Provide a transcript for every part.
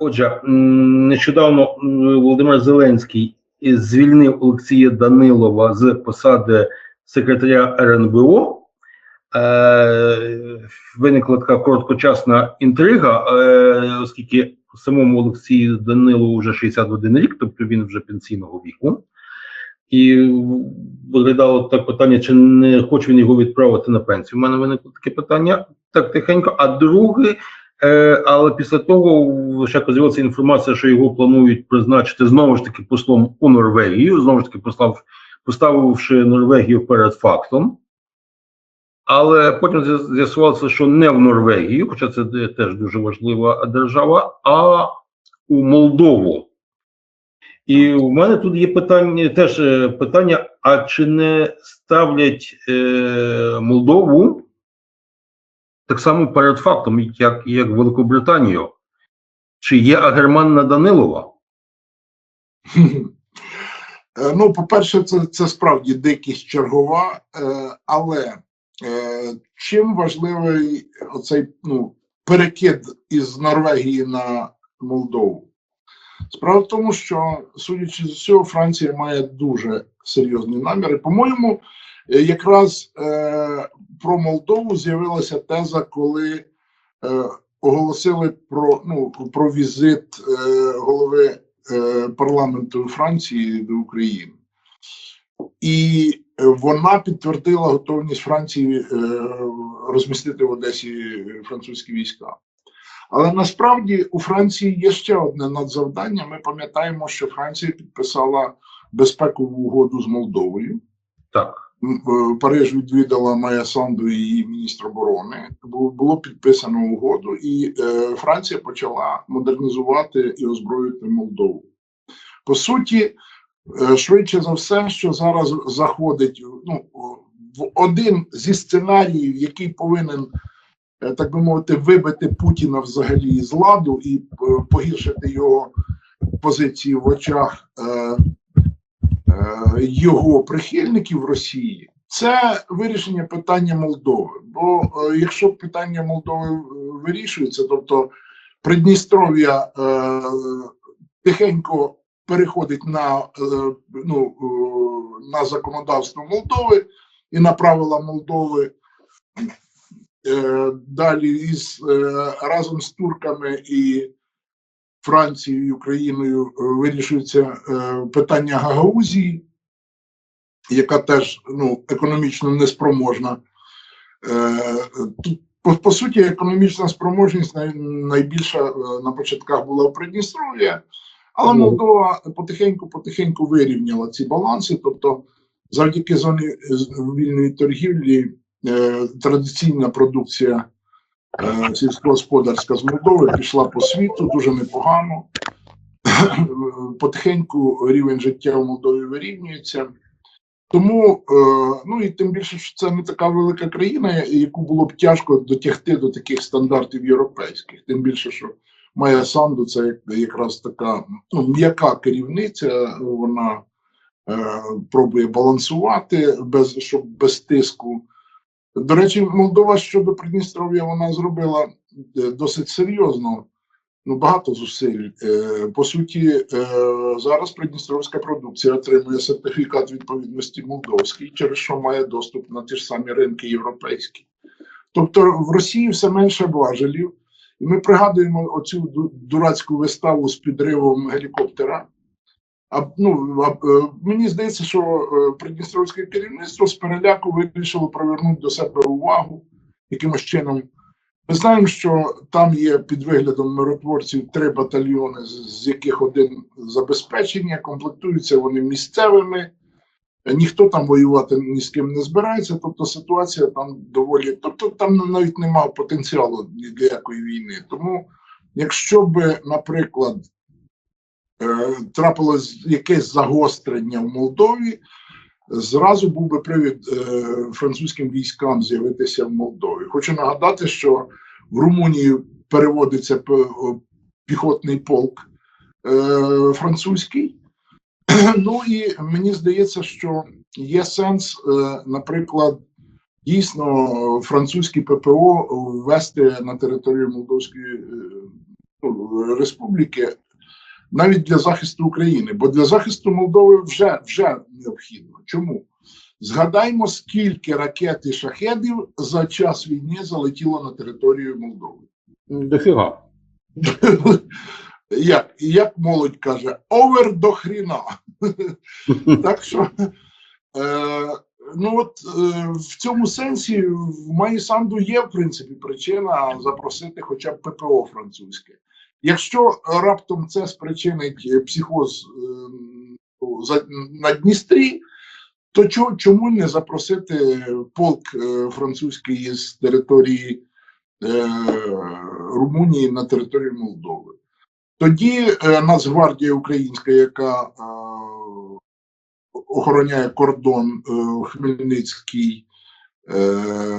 Отже, нещодавно Володимир Зеленський звільнив Олексія Данилова з посади секретаря РНБО. Е, виникла така короткочасна інтрига, е, оскільки самому Олексію Данилову вже 61 рік, тобто він вже пенсійного віку. І виглядало так питання, чи не хоче він його відправити на пенсію. У мене виникло таке питання так тихенько. А друге, е, але після того ще з'явилася інформація, що його планують призначити знову ж таки послом у Норвегію, знову ж таки послав, поставивши Норвегію перед фактом. Але потім з'я- з'ясувалося, що не в Норвегію, хоча це теж дуже важлива держава, а у Молдову. І у мене тут є питання, теж е, питання: а чи не ставлять е, Молдову так само перед фактом, як, як Великобританію? Чи є Агерман на Данилова? Е, Ну, по-перше, це, це справді дикість чергова, е, але е, чим важливий оцей ну, перекид із Норвегії на Молдову? Справа в тому, що, судячи з усього, Франція має дуже серйозні наміри. По-моєму, якраз е, про Молдову з'явилася теза, коли е, оголосили про, ну, про візит е, голови е, парламенту Франції до України. І е, вона підтвердила готовність Франції е, розмістити в Одесі французькі війська. Але насправді у Франції є ще одне надзавдання. Ми пам'ятаємо, що Франція підписала безпекову угоду з Молдовою. Так. Е, Париж відвідала Майя Санду і її міністр оборони. Було підписано угоду, і е, Франція почала модернізувати і озброювати Молдову. По суті, е, швидше за все, що зараз заходить ну, в один зі сценаріїв, який повинен, так би мовити, вибити Путіна взагалі з ладу і погіршити його позиції в очах. Е, його прихильників в Росії, це вирішення питання Молдови. Бо е, якщо питання Молдови е, вирішується, тобто Придністров'я тихенько переходить на, ну, на законодавство Молдови і на правила Молдови. Далі із разом з турками і Францією і Україною е, вирішується е, питання Гагаузії, яка теж ну, економічно неспроможна. Е, Тут, по, по суті, економічна спроможність най, найбільша на початках була в Придністров'я, але. Молдова потихеньку-потихеньку вирівняла ці баланси. Тобто, завдяки зоні вільної торгівлі, е, традиційна продукція сільськогосподарська з Молдови пішла по світу дуже непогано. Потихеньку рівень життя в Молдові вирівнюється. Тому, е, ну і тим більше, що це не така велика країна, яку було б тяжко дотягти до таких стандартів європейських. Тим більше, що Майя Санду це якраз така ну, м'яка керівниця, вона е, пробує балансувати, без, щоб без тиску. До речі, Молдова щодо Придністров'я вона зробила е, досить серйозно, ну багато зусиль. Е, По суті, е, зараз придністровська продукція отримує сертифікат відповідності молдовський, через що має доступ на ті ж самі ринки європейські. Тобто в Росії все менше важелів, і ми пригадуємо оцю дурацьку виставу з підривом гелікоптера. А, ну, а, е, мені здається, що е, придністровське керівництво з переляку вирішило привернути до себе увагу якимось чином. Ми знаємо, що там є під виглядом миротворців три батальйони, з яких один забезпечення, комплектуються вони місцевими. Ніхто там воювати ні з ким не збирається, тобто ситуація там доволі, тобто там навіть немає потенціалу ні для якої війни. Тому, якщо би, наприклад, трапилось якесь загострення в Молдові, зразу був би привід е, французьким військам з'явитися в Молдові. Хочу нагадати, що в Румунії переводиться піхотний полк е, французький. Ну і мені здається, що є сенс, е, наприклад, дійсно французькі ППО ввести на територію Молдовської е, ну, республіки навіть для захисту України, бо для захисту Молдови вже, вже необхідно. Чому? Згадаймо, скільки ракет і шахедів за час війни залетіло на територію Молдови. Дофіга. Як, як молодь каже, овер до хріна. Так що, е, ну от е, в цьому сенсі в Майсанду є, в принципі, причина запросити хоча б ППО французьке. Якщо раптом це спричинить е, психоз е, ну, на Дністрі, то чому не запросити полк е, французький з території Румунії на територію Молдови? Тоді Нацгвардія Українська, яка охороняє кордон Хмельницький,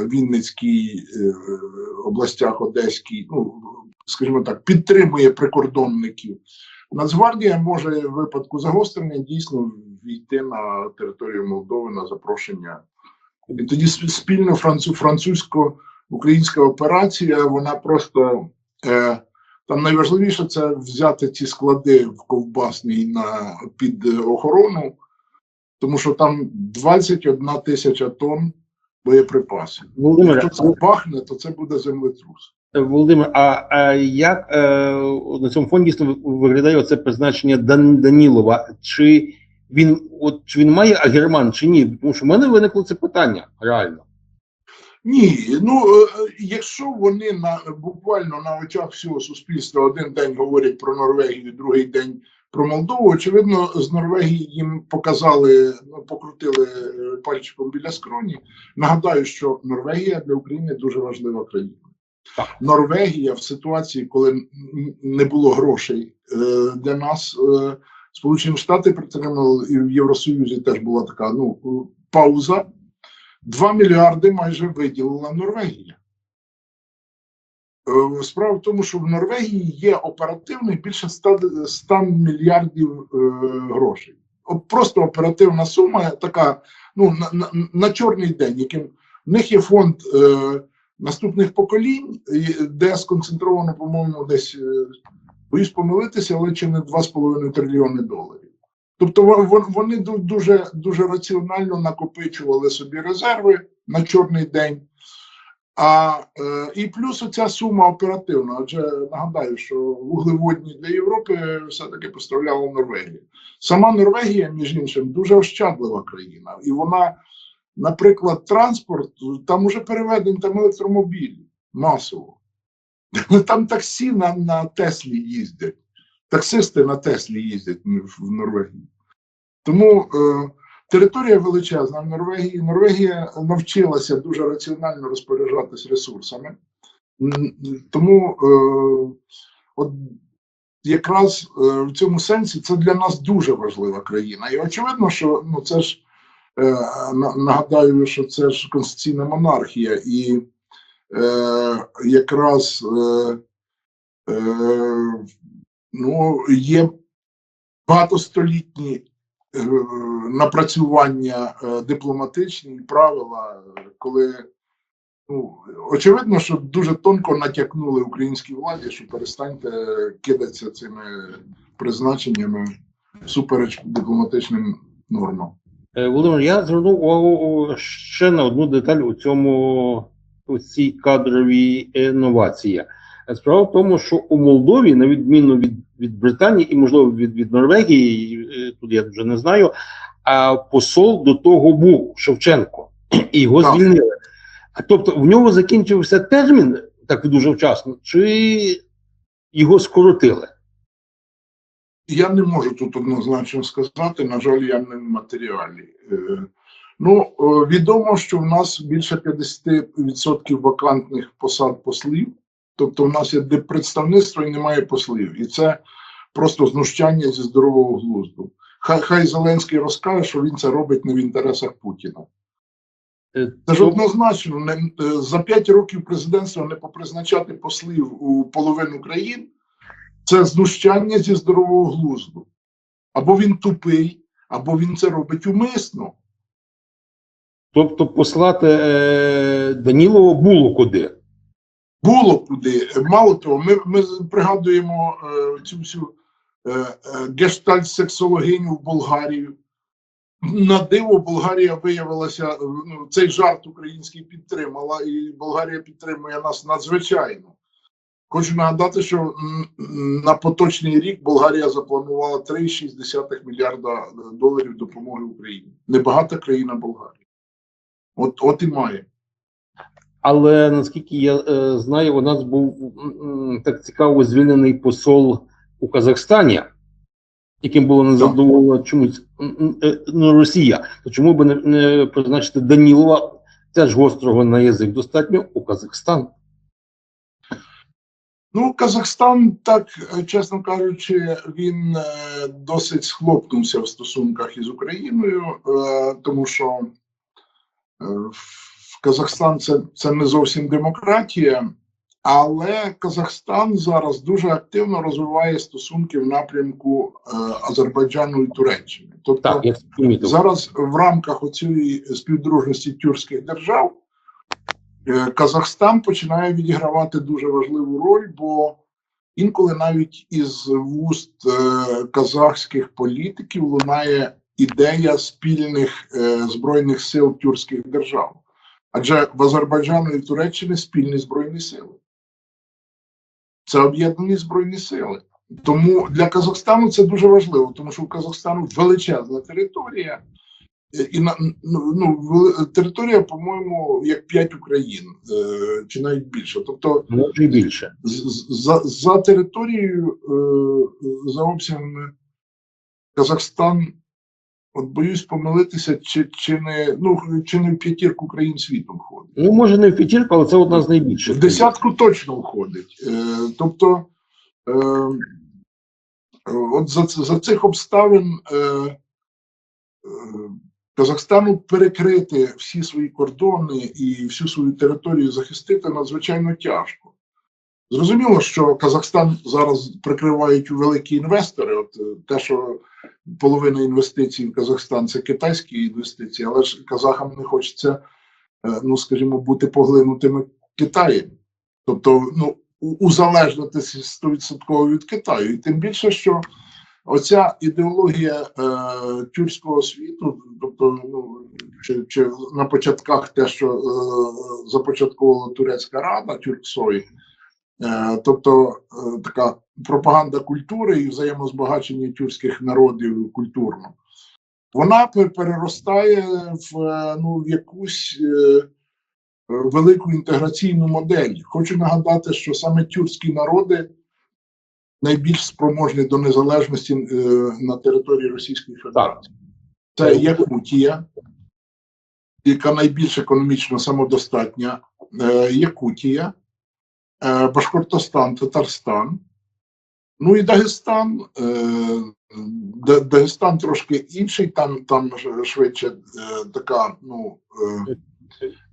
Вінницький е, областях, Одеський, ну скажімо так, підтримує прикордонників. Нацгвардія може в випадку загострення дійсно війти на територію Молдови на запрошення. І тоді спільно французько-українська операція, вона просто е, там найважливіше це взяти ці склади в ковбасній на під охорону, тому що там 21 тисяча тонн боєприпасів. Якщо це бахне, то це буде землетрус. Володимир, а, а як е, на цьому фоні дійсно виглядає оце призначення Дан, Данілова? Чи він от чи він має агерман, чи ні? Тому що в мене виникло це питання реально. Ні, ну е, е, якщо вони на буквально на очах всього суспільства один день говорять про Норвегію, другий день про Молдову, очевидно, з Норвегії їм показали, ну, покрутили е, пальчиком біля скроні. Нагадаю, що Норвегія для України дуже важлива країна. Норвегія в ситуації, коли не було грошей е, для нас, е, Сполучені Штати підтримали і в Євросоюзі теж була така ну пауза. 2 мільярди майже виділила Норвегія. Е, Справа в тому, що в Норвегії є оперативних більше 100, 100 мільярдів грошей. Просто оперативна сума така, ну, на, на, на чорний день, яким в них є фонд наступних поколінь, де сконцентровано, по-моєму, десь е, боюсь помилитися, але чи не 2,5 трильйони доларів. Тобто вон- вон- вони дуже, дуже раціонально накопичували собі резерви на чорний день. А е, і плюс оця сума оперативна. Адже нагадаю, що вуглеводні для Європи все-таки поставляла Норвегія. Сама Норвегія, між іншим, дуже ощадлива країна, і вона, наприклад, транспорт там уже переведені там електромобілі масово. Там таксі на, на Теслі їздять, таксисти на Теслі їздять в Норвегії. Тому е, територія величезна в Норвегії. Норвегія навчилася дуже раціонально розпоряджатись ресурсами. Тому е, от якраз е, в цьому сенсі це для нас дуже важлива країна. І очевидно, що ну це ж нагадаю, що це ж конституційна монархія, і е, якраз е, е, ну, є багатостолітні е, напрацювання е, дипломатичні правила, е, коли ну, очевидно, що дуже тонко натякнули українській владі, що перестаньте кидатися цими призначеннями всупереч дипломатичним нормам. Е, Володимир, я звернув увагу ще на одну деталь у цьому у цій кадровій інновації. Справа в тому, що у Молдові, на відміну від, від Британії і, можливо, від, від Норвегії, е, тут я вже не знаю, а посол до того був Шевченко, і його Так. звільнили. Тобто в нього закінчився термін так дуже вчасно, чи його скоротили? Я не можу тут однозначно сказати. На жаль, я не в матеріалі. Е, Ну, е, відомо, що в нас більше 50% вакантних посад послів. Тобто, в нас є представництво і немає послів. І це просто знущання зі здорового глузду. Хай, хай Зеленський розкаже, що він це робить не в інтересах Путіна. Е, Це ж однозначно не, за 5 років президентства не попризначати послів у половину країн. Це знущання зі здорового глузду. Або він тупий, або він це робить умисно. Тобто послати е, Данілова було куди. було куди. Мало того, ми, ми пригадуємо е, цю всю е, е, гештальт-сексологиню в Болгарію. На диво Болгарія виявилася, ну, цей жарт український підтримала, і Болгарія підтримує нас надзвичайно. Хочу нагадати, що на поточний рік Болгарія запланувала 3,6 мільярда е, доларів допомоги Україні. Небагата країна Болгарія. От, от і має. Але наскільки я е, знаю, у нас був м, так цікаво звільнений посол у Казахстані, яким було незадоволено чомусь е, ну, Росія. То чому би не, не призначити Данілова теж гострого на язик достатньо у Казахстан? Ну, Казахстан, так е, чесно кажучи, він е, досить схлопнувся в стосунках із Україною, е, тому що в Казахстан це, це не зовсім демократія, але Казахстан зараз дуже активно розвиває стосунки в напрямку Азербайджану і Туреччини. Тобто Так. Зараз в рамках оцієї співдружності тюркських держав Казахстан починає відігравати дуже важливу роль, бо інколи навіть із вуст е, казахських політиків лунає ідея спільних е, збройних сил тюркських держав. Адже в Азербайджану і в Туреччині спільні збройні сили. Це об'єднані збройні сили. Тому для Казахстану це дуже важливо, тому що у Казахстану величезна територія, е, і на ну, ну територія, по-моєму, як п'ять Україн, е, чи навіть більше. Тобто, Може більше. з- з- за, за територією, е, за обсягами Казахстан, от боюсь помилитися, чи, чи не ну чи не в п'ятірку країн світу входить. Ну, може, не в п'ятірку, але це одна з найбільших. В десятку точно входить. Е, тобто, е, от за, за цих обставин е, е, Казахстану перекрити всі свої кордони і всю свою територію захистити надзвичайно тяжко. Зрозуміло, що Казахстан зараз прикривають великі інвестори. От е, те, що половина інвестицій в Казахстан це китайські інвестиції, але ж казахам не хочеться, е, ну скажімо, бути поглинутими Китаєм. Тобто, ну, узалежнитися стовідсотково від Китаю. І тим більше, що оця ідеологія е, тюркського світу, тобто, ну, чи, чи на початках те, що е, започатковувала Турецька Рада, Тюрксой, е, тобто е, така пропаганда культури і взаємозбагачення тюркських народів культурно, вона переростає в, е, ну, в якусь. Е, велику інтеграційну модель. Хочу нагадати, що саме тюркські народи найбільш спроможні до незалежності е, на території Російської Федерації. Це Якутія, яка найбільш економічно самодостатня, е, Якутія, е, Башкортостан, Татарстан. Ну і Дагестан. Е, Дагестан трошки інший, там, там швидше е, така, ну. Е,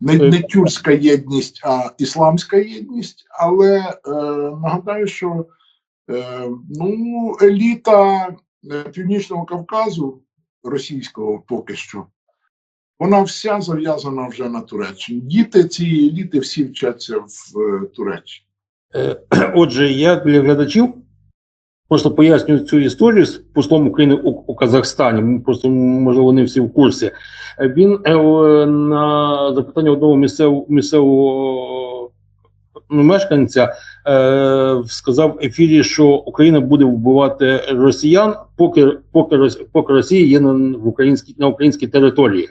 не, не тюркська єдність, а ісламська єдність. Але е, нагадаю, що е, ну, еліта е, Північного Кавказу, російського поки що, вона вся зав'язана вже на Туреччині. Діти цієї еліти всі вчаться в е, Туреччині. Е, Отже, я для глядачів просто пояснюю цю історію з послом України у, у Казахстані. М, Просто можливо вони всі в курсі. Е, Він е, на запитання одного місцевого місцевого мешканця е, сказав в ефірі, що Україна буде вбивати росіян, поки поки, поки Росія є на в українській на українській території.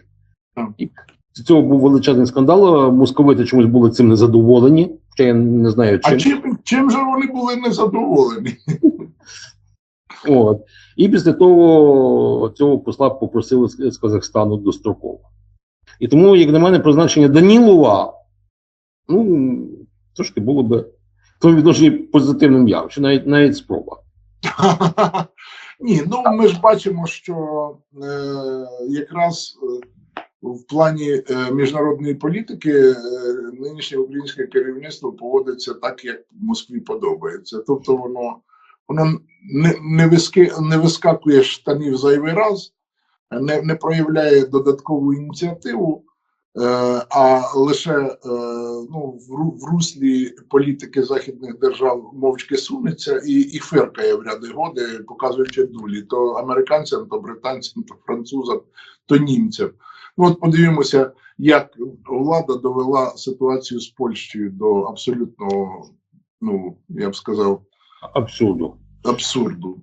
І з цього був величезний скандал. Московити чомусь були цим незадоволені. Хоча я не знаю чим. А чим, чим же вони були незадоволені? От. І після того цього посла попросили з з Казахстану достроково. І тому, як на мене, призначення Данілова, ну, трошки було би в тому позитивним явищем, навіть навіть спроба. Ні, ну ми ж бачимо, що е, якраз е, в плані е, міжнародної політики е, нинішнє українське керівництво поводиться так, як Москві подобається. Тобто воно воно не, не, виски, не вискакує штанів зайвий раз, не, не проявляє додаткову ініціативу. Е, а лише е, ну, в, ру- в руслі політики західних держав мовчки сунеться і, і фиркає в ряди годи, показуючи дулі то американцям, то британцям, то французам, то німцям. Ну от подивимося, як влада довела ситуацію з Польщею до абсолютного, ну я б сказав, Абсурду. абсурду.